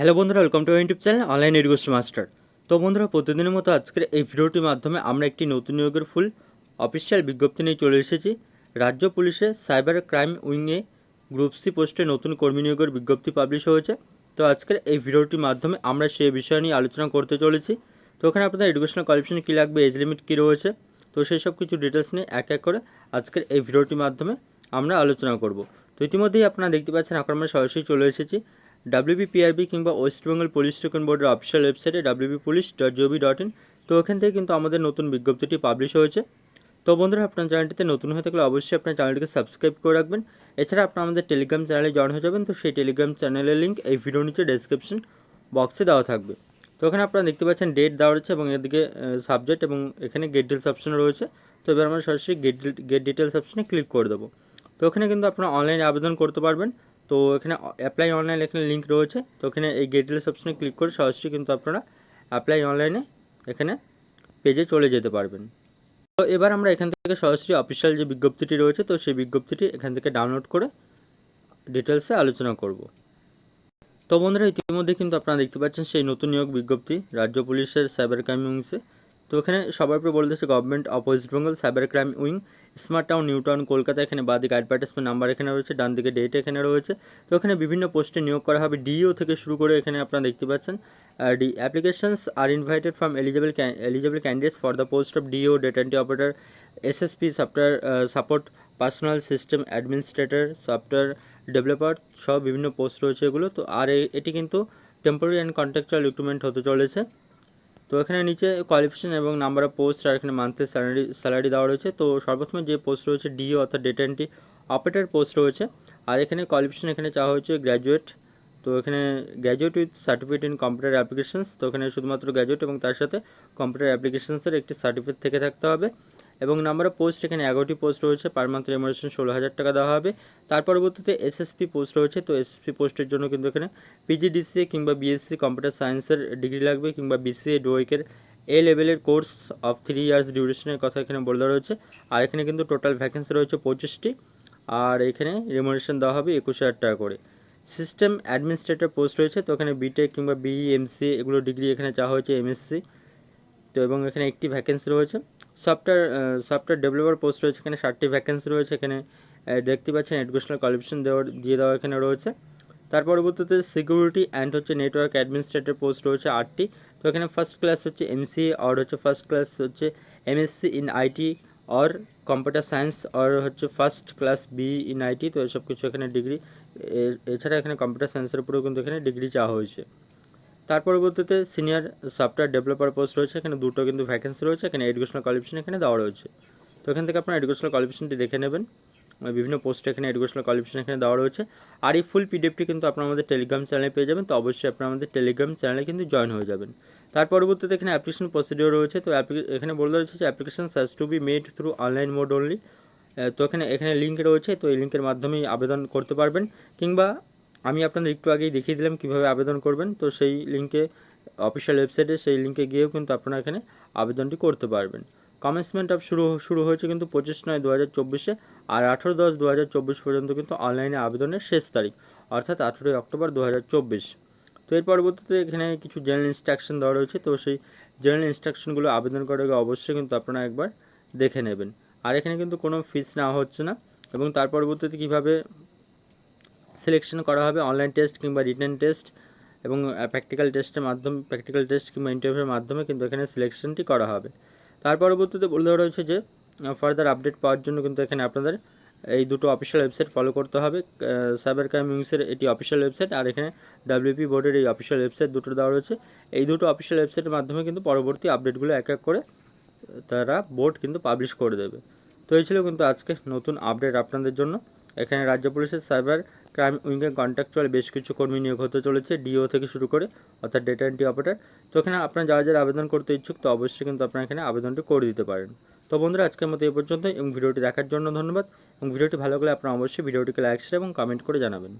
Hello বন্ধুরা welcome to YouTube channel online education master তো বন্ধুরা, প্রতিদিনের মতো আজকের এই ভিডিওটির মাধ্যমে আমরা একটি নতুন নিয়োগের ফুল অফিসিয়াল বিজ্ঞপ্তি নিয়ে চলে এসেছি। রাজ্য পুলিশে সাইবার ক্রাইম উইংয়ে গ্রুপ সি পোস্টে নতুন কর্মী নিয়োগের বিজ্ঞপ্তি পাবলিশ হয়েছে। তো আজকের এই ভিডিওটির মাধ্যমে আমরা সেই বিষয় নিয়ে আলোচনা করতে চলেছি। তো ওখানে আপনাদের এডুকেশনাল কোয়ালিফিকেশন কী লাগবে এজ লিমিট কী রয়েছে, তো সেই সব কিছু ডিটেলস নিয়ে এক এক করে আজকের এই ভিডিওটির মাধ্যমে আমরা আলোচনা করব। তো ইতিমধ্যেই আপনারা দেখতে পাচ্ছেন এখন আমরা সরাসরি চলে এসেছি। ডাব্লিউবিপিআরবি কিংবা ওয়েস্ট বেঙ্গল পুলিশ রিক্রুটমেন্ট বোর্ডের অফিসিয়াল ওয়েবসাইটে WB police dot GOV dot in তো ওখান থেকে কিন্তু আমাদের নতুন বিজ্ঞপ্তিটি পাবলিশ হয়েছে। তো বন্ধুরা, আপনার চ্যানেলটিতে নতুন হয়ে থাকলে অবশ্যই আপনার চ্যানেলটিকে সাবস্ক্রাইব করে রাখবেন। এছাড়া আপনারা আমাদের টেলিগ্রাম চ্যানেলে জয়েন হয়ে যাবেন। তো সেই টেলিগ্রাম চ্যানেলের লিঙ্ক এই ভিডিও নিচে ডেসক্রিপশন বক্সে দেওয়া থাকবে। তো ওখানে আপনারা দেখতে পাচ্ছেন ডেট দেওয়া রয়েছে এবং এদিকে সাবজেক্ট এবং এখানে গেট ডিটেলস অপশন রয়েছে। তো এবার আমরা সরাসরি গেট গেট ডিটেলস অপশনে ক্লিক করে দেবো। তো ওখানে কিন্তু আপনারা অনলাইনে আবেদন করতে পারবেন। তো এখানে অ্যাপ্লাই অনলাইন এখানে লিঙ্ক রয়েছে। তো এখানে এই গেট ডিটেলস অপশনে ক্লিক করে সরাসরি কিন্তু আপনারা অ্যাপ্লাই অনলাইনে এখানে পেজে চলে যেতে পারবেন। তো এবার আমরা এখান থেকে সরাসরি অফিসিয়াল যে বিজ্ঞপ্তিটি রয়েছে, তো সেই বিজ্ঞপ্তিটি এখান থেকে ডাউনলোড করে ডিটেলসে আলোচনা করব। তো বন্ধুরা, ইতিমধ্যে কিন্তু আপনারা দেখতে পাচ্ছেন সেই নতুন নিয়োগ বিজ্ঞপ্তি রাজ্য পুলিশের সাইবার ক্রাইম উইংসে তো এখানে সবার উপরে বলে দিচ্ছে government of West Bengal cyber crime wing smart town New Town Kolkata, এখানে বাদিকে অ্যাডভার্টাইজমেন্ট নাম্বার এখানে রয়েছে, ডান দিকে ডেট এখানে রয়েছে। তো এখানে বিভিন্ন পোস্টে নিয়োগ করা হবে। ডিও থেকে শুরু করে এখানে আপনারা দেখতে পাচ্ছেন the applications are invited from eligible eligible candidates for the post of DEO data entry operator SSP software support personnel system administrator software developer সব বিভিন্ন পোস্ট রয়েছে এগুলো। তো আর এটি কিন্তু টেম্পোরারি অ্যান্ড কন্ট্রাকচুয়াল রিক্রুটমেন্ট হতে চলেছে। তো এখানে নিচে কোয়ালিফিকেশান এবং নাম্বার অফ পোস্ট আর এখানে মান্থলি স্যালারি স্যালারি দেওয়া রয়েছে। তো সর্বপ্রথমে যে পোস্ট রয়েছে ডিও অর্থাৎ ডেটা এন্ট্রি অপারেটার পোস্ট রয়েছে। আর এখানে কোয়ালিফিকেশান এখানে চাওয়া হয়েছে গ্র্যাজুয়েট তো এখানে graduate with certificate in computer applications তো এখানে শুধুমাত্র গ্র্যাজুয়েট এবং তার সাথে কম্পিউটার অ্যাপ্লিকেশনসের একটি সার্টিফিকেট থেকে থাকতে হবে। এবং নাম্বার অফ পোস্ট এখানে এগারোটি পোস্ট রয়েছে পার মান্থ রেমুনেশন ষোলো হাজার টাকা দেওয়া হবে। তার পরবর্তীতে এসএসপি পোস্ট রয়েছে, তো এসএসপি পোস্টের জন্য কিন্তু এখানে পিজিডিসিএ কিংবা বিএসসি কম্পিউটার সায়েন্সের ডিগ্রি লাগবে কিংবা বিসিএ ডোয়েকের এ লেভেলের কোর্স অফ থ্রি ইয়ার্স ডিউরেশনের কথা এখানে বলে দেওয়া রয়েছে। আর এখানে কিন্তু টোটাল ভ্যাকেন্সি রয়েছে পঁচিশটি। আর এখানে রেমুনেশন দেওয়া হবে একুশ হাজার টাকা করে। সিস্টেম অ্যাডমিনিস্ট্রেটর পোস্ট রয়েছে, তো এখানে বিটেক কিংবা বিই এমসি এগুলো ডিগ্রি এখানে চাওয়া হয়েছে এমএসসি তো এবং এখানে একটি ভ্যাকেন্সি রয়েছে। সফটওয়্যার সফটওয়্যার ডেভেলপার পোস্ট রয়েছে, এখানে ষাটটি ভ্যাকেন্সি রয়েছে, এখানে দেখতে পাচ্ছেন এডুকেশনাল কোয়ালিফিকেশন দেওয়ার, দিয়ে দেওয়া এখানে রয়েছে। তার পরবর্তীতে সিকিউরিটি অ্যান্ড হচ্ছে নেটওয়ার্ক অ্যাডমিনিস্ট্রেটর পোস্ট রয়েছে আটটি, তো এখানে ফার্স্ট ক্লাস হচ্ছে এমসিএ আর হচ্ছে ফার্স্ট ক্লাস হচ্ছে MSc in IT or computer science or হচ্ছে first class B in IT তো এসব কিছু এখানে ডিগ্রি এছাড়া এখানে কম্পিউটার সায়েন্সের উপরেও কিন্তু এখানে ডিগ্রি চাওয়া হয়েছে তার পরবর্তীতে সিনিয়র সফটওয়্যার ডেভেলপার পোস্ট রয়েছে এখানে দুটো কিন্তু ভ্যাকেন্সি রয়েছে এখানে এডুকেশনাল কোয়ালিফিকেশন এখানে দেওয়া রয়েছে তো এখান থেকে আপনার এডুকেশনাল কোয়ালিফিকেশনটি দেখে নেবেন বিভিন্ন পোস্ট এখানে এডুকেশনাল কোয়ালিফিকেশন এখানে দেওয়া রয়েছে। আর এই ফুল পিডিএফটি কিন্তু আপনার আমাদের টেলিগ্রাম চ্যানেলে পেয়ে যাবেন। তো অবশ্যই আপনার আমাদের টেলিগ্রাম চ্যানেলে কিন্তু জয়েন হয়ে যাবেন। তার পরবর্তীতে এখানে অ্যাপ্লিকেশন প্রসিডিওর রয়েছে। তো এখানে বলে রয়েছে যে application has to be made through online mode only তো এখানে এখানে লিঙ্ক রয়েছে। তো এই লিঙ্কের মাধ্যমেই আবেদন করতে পারবেন। কিংবা আমি আপনাদের একটু আগেই দেখিয়ে দিলাম কীভাবে আবেদন করবেন। তো সেই লিঙ্কে অফিসিয়াল ওয়েবসাইটে সেই লিঙ্কে গিয়েও কিন্তু আপনারা এখানে আবেদনটি করতে পারবেন। কমেন্সমেন্ট অফ শুরু শুরু হয়েছে কিন্তু পঁচিশ নয় দু হাজার চব্বিশে আর আঠেরো দশ দু হাজার চব্বিশ পর্যন্ত কিন্তু অনলাইনে আবেদনের শেষ তারিখ, অর্থাৎ আঠেরোই অক্টোবর দু হাজার চব্বিশ। তো এর পরবর্তীতে এখানে কিছু জেনারেল ইনস্ট্রাকশন দেওয়া রয়েছে, তো সেই জেনারেল ইনস্ট্রাকশনগুলো আবেদন করার আগে অবশ্যই কিন্তু আপনারা একবার দেখে নেবেন। আর এখানে কিন্তু কোনো ফিস নেওয়া হচ্ছে না এবং তার পরবর্তীতে কীভাবে সিলেকশন করা হবে অনলাইন টেস্ট কিংবা রিটেন টেস্ট এবং প্র্যাকটিক্যাল টেস্টের মাধ্যমে প্র্যাকটিক্যাল টেস্ট কিংবা ইন্টারভিউর মাধ্যমে কিন্তু এখানে সিলেকশনটি করা হবে। তার পরবর্তীতে বলে দেওয়া রয়েছে যে ফার্দার আপডেট পাওয়ার জন্য কিন্তু এখানে আপনাদের এই দুটো অফিসিয়াল ওয়েবসাইট ফলো করতে হবে। সাইবার ক্রাইম উইংসের এটি অফিসিয়াল ওয়েবসাইট আর এখানে ডাব্লিউপি বোর্ডের এই অফিসিয়াল ওয়েবসাইট দুটো দেওয়া রয়েছে। এই দুটো অফিসিয়াল ওয়েবসাইটের মাধ্যমে কিন্তু পরবর্তী আপডেটগুলো এক এক করে তারা বোর্ড কিন্তু পাবলিশ করে দেবে। তো এই ছিল কিন্তু আজকে নতুন আপডেট আপনাদের জন্য। এখানে রাজ্য পুলিশের সাইবার ক্রাইম উইংয়ে কন্ট্রাকচুয়াল বেশ কিছু কর্মী নিয়োগ হতে চলেছে, ডিও থেকে শুরু করে, অর্থাৎ ডেটা এন্ট্রি অপারেটর তো এখানে আপনার যারা যারা আবেদন করতে ইচ্ছুক, তো অবশ্যই কিন্তু আপনারা এখানে আবেদনটি করে দিতে পারেন। তো বন্ধুরা, আজকের মতো এই পর্যন্ত এবং ভিডিওটি দেখার জন্য ধন্যবাদ, এবং ভিডিওটি ভালো লাগলে আপনারা অবশ্যই ভিডিওটিকে লাইক শেয়ার এবং কমেন্ট করে জানাবেন।